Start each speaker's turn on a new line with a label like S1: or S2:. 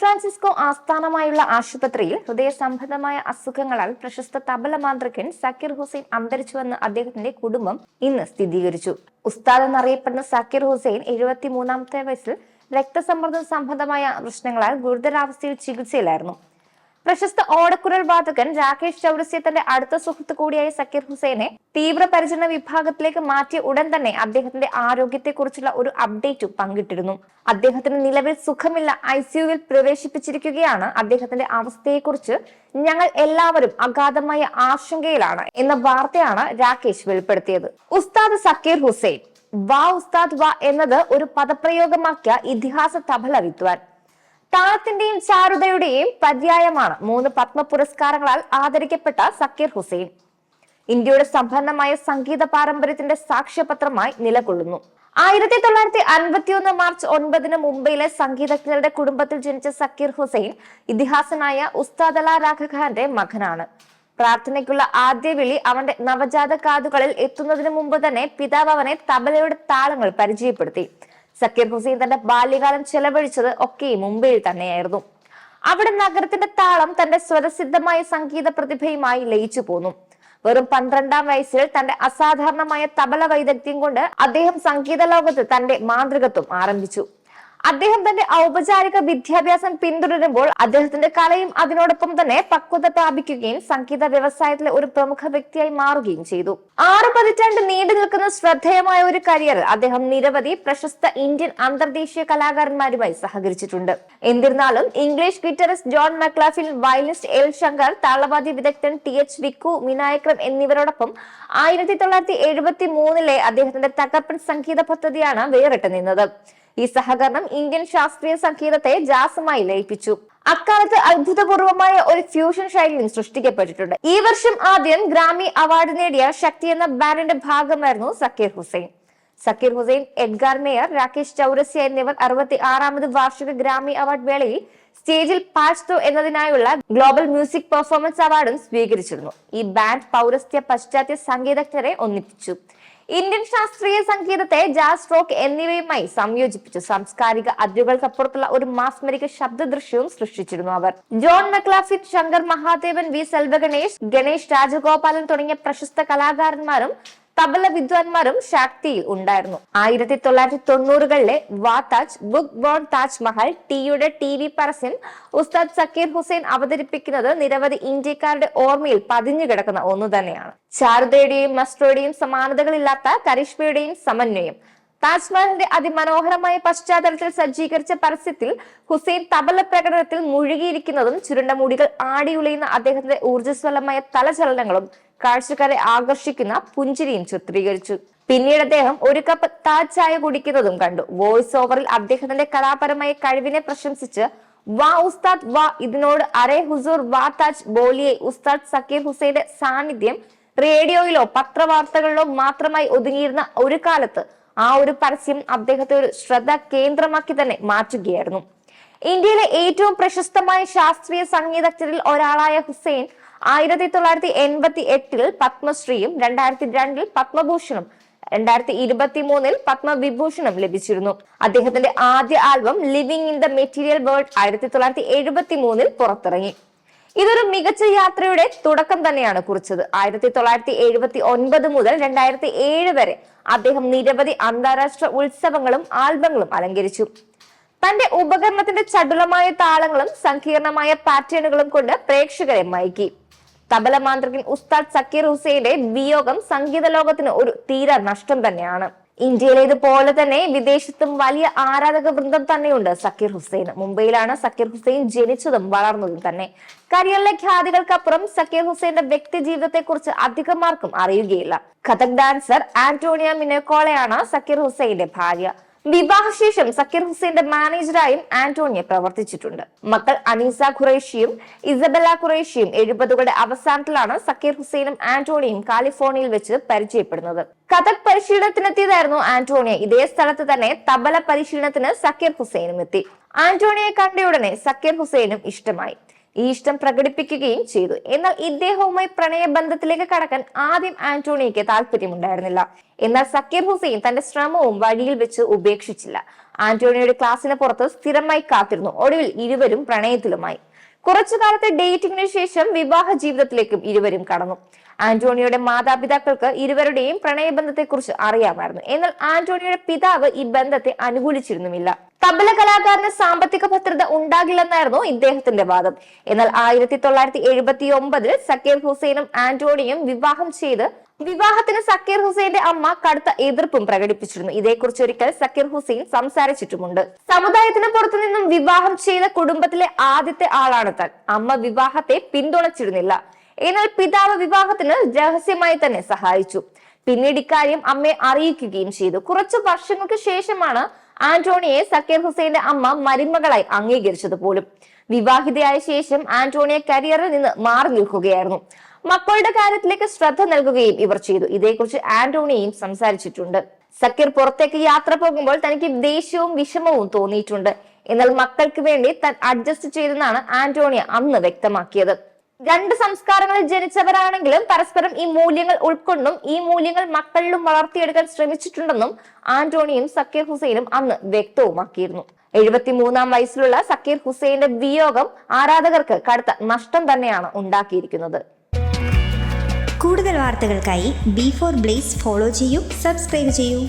S1: Francisco ആസ്ഥാനമായുള്ള ആശുപത്രിയിൽ ഹൃദയ സംബന്ധമായ അസുഖങ്ങളാൽ പ്രശസ്ത തബല മാന്ത്രികൻ സക്കീർ ഹുസൈൻ അന്തരിച്ചുവെന്ന് അദ്ദേഹത്തിന്റെ കുടുംബം ഇന്ന് സ്ഥിരീകരിച്ചു. ഉസ്താദ് എന്നറിയപ്പെടുന്ന സക്കീർ ഹുസൈൻ എഴുപത്തിമൂന്നാമത്തെ വയസ്സിൽ രക്തസമ്മർദ്ദം സംബന്ധമായ പ്രശ്നങ്ങളാൽ ഗുരുതരാവസ്ഥയിൽ ചികിത്സയിലായിരുന്നു. പ്രശസ്ത ഓടക്കുരൽ വാതകൻ രാകേഷ് ചൗരസ്യ തന്റെ അടുത്ത സുഹൃത്ത് കൂടിയായ സക്കീർ ഹുസൈനെ തീവ്രപരിചരണ വിഭാഗത്തിലേക്ക് മാറ്റിയ ഉടൻ തന്നെ അദ്ദേഹത്തിന്റെ ആരോഗ്യത്തെക്കുറിച്ചുള്ള ഒരു അപ്ഡേറ്റും പങ്കിട്ടിരുന്നു. അദ്ദേഹത്തിന് നിലവിൽ സുഖമില്ല ഐ സിയുവിൽ പ്രവേശിപ്പിച്ചിരിക്കുകയാണ്. അദ്ദേഹത്തിന്റെ അവസ്ഥയെക്കുറിച്ച് ഞങ്ങൾ എല്ലാവരും അഗാധമായ ആശങ്കയിലാണ് എന്ന വാർത്തയാണ് രാകേഷ് വെളിപ്പെടുത്തിയത്. ഉസ്താദ് സക്കീർ ഹുസൈൻ വാ ഉസ്താദ് വാ എന്നത് ഒരു പദപ്രയോഗമാക്കിയ ഇതിഹാസ തബല വിദ്വാൻ. താളത്തിന്റെയും ചാരുതയുടെയും പര്യായമാണ് മൂന്ന് പത്മ പുരസ്കാരങ്ങളാൽ ആദരിക്കപ്പെട്ട സക്കീർ ഹുസൈൻ. ഇന്ത്യയുടെ സമ്പന്നമായ സംഗീത പാരമ്പര്യത്തിന്റെ സാക്ഷ്യപത്രമായി നിലകൊള്ളുന്നു. ആയിരത്തി തൊള്ളായിരത്തി അൻപത്തിയൊന്ന് മാർച്ച് ഒൻപതിന് മുംബൈയിലെ സംഗീതജ്ഞരുടെ കുടുംബത്തിൽ ജനിച്ച സക്കീർ ഹുസൈൻ ഇതിഹാസനായ ഉസ്താദ് അല രാഘ ഖാന്റെ മകനാണ്. പ്രാർത്ഥനയ്ക്കുള്ള ആദ്യ വിളി അവന്റെ നവജാത കാതുകളിൽ എത്തുന്നതിന് മുമ്പ് തന്നെ പിതാവ് അവനെ തബലയുടെ താളങ്ങൾ പരിചയപ്പെടുത്തി. സക്കീർ ഹുസൈൻ തന്റെ ബാല്യകാലം ചെലവഴിച്ചത് ഒക്കെ മുംബൈയിൽ തന്നെയായിരുന്നു. അവിടെ നഗരത്തിന്റെ താളം തന്റെ സ്വരസിദ്ധമായ സംഗീത പ്രതിഭയുമായി ലയിച്ചു പോന്നു. വെറും പന്ത്രണ്ടാം വയസ്സിൽ തന്റെ അസാധാരണമായ തബല വൈദഗ്ധ്യം കൊണ്ട് അദ്ദേഹം സംഗീത ലോകത്ത് തന്റെ മാന്ത്രികത്വം ആരംഭിച്ചു. അദ്ദേഹം തന്റെ ഔപചാരിക വിദ്യാഭ്യാസം പിന്തുടരുമ്പോൾ അദ്ദേഹത്തിന്റെ കലയും അതിനോടൊപ്പം തന്നെ പക്വത പ്രാപിക്കുകയും സംഗീത വ്യവസായത്തിലെ ഒരു പ്രമുഖ വ്യക്തിയായി മാറുകയും ചെയ്തു. ആറ് പതിറ്റാണ്ട് നീണ്ടു നിൽക്കുന്ന ശ്രദ്ധേയമായ ഒരു കരിയർ അദ്ദേഹം നിരവധി പ്രശസ്ത ഇന്ത്യൻ അന്തർദേശീയ കലാകാരന്മാരുമായി സഹകരിച്ചിട്ടുണ്ട്. എന്നിരുന്നാലും English guitarist John McLaughlin violist L Shankar താളവാദി വിദഗ്ധൻ ടി എച്ച് വിക്കു വിനായക്രം എന്നിവരോടൊപ്പം ആയിരത്തി തൊള്ളായിരത്തി എഴുപത്തി മൂന്നിലെ അദ്ദേഹത്തിന്റെ തകർപ്പൻ സംഗീത പദ്ധതിയാണ് വേറിട്ട് നിന്നത്. ഈ സഹകരണം ഇന്ത്യൻ ശാസ്ത്രീയ സംഗീതത്തെ ജാസുമായി ലയിപ്പിച്ചു. അക്കാലത്ത് അത്ഭുതപൂർവമായ ഒരു ഫ്യൂഷൻ ശൈലിയും സൃഷ്ടിക്കപ്പെട്ടിട്ടുണ്ട്. ഈ വർഷം ആദ്യം ഗ്രാമി അവാർഡ് നേടിയ ശക്തി എന്ന ബാൻഡിന്റെ ഭാഗമായിരുന്നു സക്കീർ ഹുസൈൻ. സക്കീർ ഹുസൈൻ എഡ്ഗാർ മേയർ രാകേഷ് ചൗരസ്യ എന്നിവർ അറുപത്തി ആറാമത് വാർഷിക ഗ്രാമി അവാർഡ് വേളയിൽ സ്റ്റേജിൽ പാച്തോ എന്നതിനായുള്ള ഗ്ലോബൽ മ്യൂസിക് പെർഫോമൻസ് അവാർഡും സ്വീകരിച്ചിരുന്നു. ഈ ബാൻഡ് പൗരസ്ത്യ പശ്ചാത്യ സംഗീതജ്ഞരെ ഒന്നിപ്പിച്ചു. ഇന്ത്യൻ ശാസ്ത്രീയ സംഗീതത്തെ ജാസ് റോക്ക് എന്നിവയുമായി സംയോജിപ്പിച്ചു സാംസ്കാരിക അതിരുകൾക്കപ്പുറത്തുള്ള ഒരു മാസ്മരിക ശബ്ദ ദൃശ്യവും സൃഷ്ടിച്ചിരുന്നു അവർ. John McLaughlin Shankar Mahadevan V Selvaganesh Ganesh Rajagopalan തുടങ്ങിയ പ്രശസ്ത കലാകാരന്മാരും തബല വിദ്വാൻമാരും ശക്തിയിൽ ഉണ്ടായിരുന്നു. ആയിരത്തി തൊള്ളായിരത്തി തൊണ്ണൂറുകളിലെ വാ താജ് ബുക്ക് ബോൺ താജ് മഹൽ ടീയുടെ ടി വി പരസ്യൻ ഉസ്താദ് സക്കീർ ഹുസൈൻ അവതരിപ്പിക്കുന്നത് നിരവധി ഇന്ത്യക്കാരുടെ ഓർമ്മയിൽ പതിഞ്ഞു കിടക്കുന്ന ഒന്നു തന്നെയാണ്. ചാരുതയുടെയും മസ്ട്രോയുടെയും സമാനതകളില്ലാത്ത കരിഷ്മയുടെയും സമന്വയം താജ്മഹലിന്റെ അതിമനോഹരമായ പശ്ചാത്തലത്തിൽ സജ്ജീകരിച്ച പരസ്യത്തിൽ ഹുസൈൻ തബല പ്രകടനത്തിൽ മുഴുകിയിരിക്കുന്നതും ചുരുണ്ട മുടികൾ ആടിയുളിയുന്ന അദ്ദേഹത്തിന്റെ ഊർജസ്വലമായ തലചലനങ്ങളും കാഴ്ചക്കാരെ ആകർഷിക്കുന്ന പുഞ്ചിരിയും ചിത്രീകരിച്ചു. പിന്നീട് അദ്ദേഹം ഒരു കപ്പ് താജ് ചായ കുടിക്കുന്നതും കണ്ടു. വോയിസ് ഓവറിൽ അദ്ദേഹത്തിന്റെ കലാപരമായ കഴിവിനെ പ്രശംസിച്ച് വാ ഉസ്താദ് വാ ഇതിനോട് അരേ ഹുസൂർ വാ താജ് ബോലിയെ ഉസ്താദ് സക്കീർ ഹുസൈന്റെ സാന്നിധ്യം റേഡിയോയിലോ പത്രവാർത്തകളിലോ മാത്രമായി ഒതുങ്ങിയിരുന്ന ഒരു കാലത്ത് ആ ഒരു പരസ്യം അദ്ദേഹത്തെ ഒരു ശ്രദ്ധ കേന്ദ്രമാക്കി തന്നെ മാറ്റുകയായിരുന്നു. ഇന്ത്യയിലെ ഏറ്റവും പ്രശസ്തമായ ശാസ്ത്രീയ സംഗീതജ്ഞരിൽ ഒരാളായ ഹുസൈൻ ആയിരത്തി തൊള്ളായിരത്തി എൺപത്തി എട്ടിൽ പത്മശ്രീയും രണ്ടായിരത്തി രണ്ടിൽ പത്മഭൂഷണും രണ്ടായിരത്തി ഇരുപത്തി മൂന്നിൽ പത്മവിഭൂഷണം ലഭിച്ചിരുന്നു. അദ്ദേഹത്തിന്റെ ആദ്യ album living in the material world ആയിരത്തി തൊള്ളായിരത്തി എഴുപത്തി മൂന്നിൽ പുറത്തിറങ്ങി. ഇതൊരു മികച്ച യാത്രയുടെ തുടക്കം തന്നെയാണ് കുറിച്ചത്. ആയിരത്തി തൊള്ളായിരത്തി എഴുപത്തി ഒൻപത് മുതൽ രണ്ടായിരത്തി ഏഴ് വരെ അദ്ദേഹം നിരവധി അന്താരാഷ്ട്ര ഉത്സവങ്ങളും ആൽബങ്ങളും അലങ്കരിച്ചു. തന്റെ ഉപകരണത്തിന്റെ ചടുലമായ താളങ്ങളും സങ്കീർണമായ പാറ്റേണുകളും കൊണ്ട് പ്രേക്ഷകരെ മയക്കി. തബല മാന്ത്രികൻ ഉസ്താദ് സക്കീർ ഹുസൈന്റെ വിയോഗം സംഗീത ലോകത്തിന് ഒരു തീര നഷ്ടം തന്നെയാണ്. ഇന്ത്യയിലേതുപോലെ തന്നെ വിദേശത്തും വലിയ ആരാധക വൃന്ദം തന്നെയുണ്ട്. സക്കീർ ഹുസൈൻ. മുംബൈയിലാണ് സക്കീർ ഹുസൈൻ ജനിച്ചതും വളർന്നതും തന്നെ. കരിയറിലെ ഖ്യാതികൾക്കപ്പുറം സക്കീർ ഹുസൈന്റെ വ്യക്തി ജീവിതത്തെ കുറിച്ച് അധികമാർക്കും അറിയുകയില്ല. കഥക് ഡാൻസർ ആന്റോണിയ മിനോക്കോളയാണ് സക്കീർ ഹുസൈന്റെ ഭാര്യ. വിവാഹശേഷം സക്കീർ ഹുസൈന്റെ മാനേജറായും ആന്റോണിയ പ്രവർത്തിച്ചിട്ടുണ്ട്. മക്കൾ അനീസ ഖുറേഷിയും ഇസബല ഖുറേഷിയും എഴുപതുകളുടെ അവസാനത്തിലാണ് സക്കീർ ഹുസൈനും ആന്റോണിയും കാലിഫോർണിയയിൽ വെച്ച് പരിചയപ്പെടുന്നത്. കഥക് പരിശീലനത്തിനെത്തിയതായിരുന്നു ആന്റോണിയ. ഇതേ സ്ഥലത്ത് തന്നെ തബല പരിശീലനത്തിന് സക്കീർ ഹുസൈനും എത്തി. ആന്റോണിയെ കണ്ടയുടനെ സക്കീർ ഹുസൈനും ഇഷ്ടമായി. ഈ ഇഷ്ടം പ്രകടിപ്പിക്കുകയും ചെയ്തു. എന്നാൽ ഇദ്ദേഹവുമായി പ്രണയബന്ധത്തിലേക്ക് കടക്കാൻ ആദ്യം ആന്റോണിയയ്ക്ക് താല്പര്യമുണ്ടായിരുന്നില്ല. എന്നാൽ സക്കീർ ഹുസൈൻ തന്റെ ശ്രമവും വഴിയിൽ വെച്ച് ഉപേക്ഷിച്ചില്ല. ആന്റോണിയുടെ ക്ലാസ്സിന് പുറത്ത് സ്ഥിരമായി കാത്തിരുന്നു. ഒടുവിൽ ഇരുവരും പ്രണയത്തിലുമായി. കുറച്ചു കാലത്തെ ഡേറ്റിംഗിന് ശേഷം വിവാഹ ജീവിതത്തിലേക്കും ഇരുവരും കടന്നു. ആന്റോണിയുടെ മാതാപിതാക്കൾക്ക് ഇരുവരുടെയും പ്രണയബന്ധത്തെക്കുറിച്ച് അറിയാമായിരുന്നു. എന്നാൽ ആന്റോണിയുടെ പിതാവ് ഈ ബന്ധത്തെ അനുകൂലിച്ചിരുന്നുമില്ല. തബല കലാകാരന് സാമ്പത്തിക ഭദ്രത ഉണ്ടാകില്ലെന്നായിരുന്നു ഇദ്ദേഹത്തിന്റെ വാദം. എന്നാൽ ആയിരത്തി തൊള്ളായിരത്തി എഴുപത്തി ഒമ്പതിൽ സക്കീർ ഹുസൈനും ആന്റോണിയും വിവാഹം ചെയ്ത് വിവാഹത്തിന് സക്കീർ ഹുസൈന്റെ അമ്മ കടുത്ത എതിർപ്പും പ്രകടിപ്പിച്ചിരുന്നു. ഇതേക്കുറിച്ച് ഒരിക്കൽ സക്കീർ ഹുസൈൻ സംസാരിച്ചിട്ടുമുണ്ട്. സമുദായത്തിന് പുറത്തു നിന്നും വിവാഹം ചെയ്ത കുടുംബത്തിലെ ആദ്യത്തെ ആളാണ് താൻ. അമ്മ വിവാഹത്തെ പിന്തുണച്ചിരുന്നില്ല. എന്നാൽ പിതാവ് വിവാഹത്തിന് രഹസ്യമായി തന്നെ സഹായിച്ചു. പിന്നീട് ഇക്കാര്യം അമ്മയെ അറിയിക്കുകയും ചെയ്തു. കുറച്ചു വർഷങ്ങൾക്ക് ശേഷമാണ് ആന്റോണിയെ സക്കീർ ഹുസൈന്റെ അമ്മ മരുമകളായി അംഗീകരിച്ചത് പോലും. വിവാഹിതയായ ശേഷം ആന്റോണിയ കരിയറിൽ നിന്ന് മാറി നിൽക്കുകയായിരുന്നു. മക്കളുടെ കാര്യത്തിലേക്ക് ശ്രദ്ധ നൽകുകയും ഇവർ ചെയ്തു. ഇതേക്കുറിച്ച് ആന്റോണിയും സംസാരിച്ചിട്ടുണ്ട്. സക്കീർ പുറത്തേക്ക് യാത്ര പോകുമ്പോൾ തനിക്ക് ദേഷ്യവും വിഷമവും തോന്നിയിട്ടുണ്ട്. എന്നാൽ മക്കൾക്ക് വേണ്ടി താൻ അഡ്ജസ്റ്റ് ചെയ്തെന്നാണ് ആന്റോണിയ അന്ന് വ്യക്തമാക്കിയത്. രണ്ട് സംസ്കാരങ്ങളിൽ ജനിച്ചവരാണെങ്കിലും പരസ്പരം ഈ മൂല്യങ്ങൾ ഉൾക്കൊണ്ടും ഈ മൂല്യങ്ങൾ മക്കളിലും വളർത്തിയെടുക്കാൻ ശ്രമിച്ചിട്ടുണ്ടെന്നും ആന്റോണിയും സക്കീർ ഹുസൈനും അന്ന് വ്യക്തവുമാക്കിയിരുന്നു. എഴുപത്തിമൂന്നാം വയസ്സിലുള്ള സക്കീർ ഹുസൈന്റെ വിയോഗം ആരാധകർക്ക് കടുത്ത നഷ്ടം തന്നെയാണ് ഉണ്ടാക്കിയിരിക്കുന്നത്.
S2: കൂടുതൽ വാർത്തകൾക്കായി ബി ഫോർ ബ്ലേസ് ഫോളോ ചെയ്യൂ സബ്സ്ക്രൈബ് ചെയ്യൂ.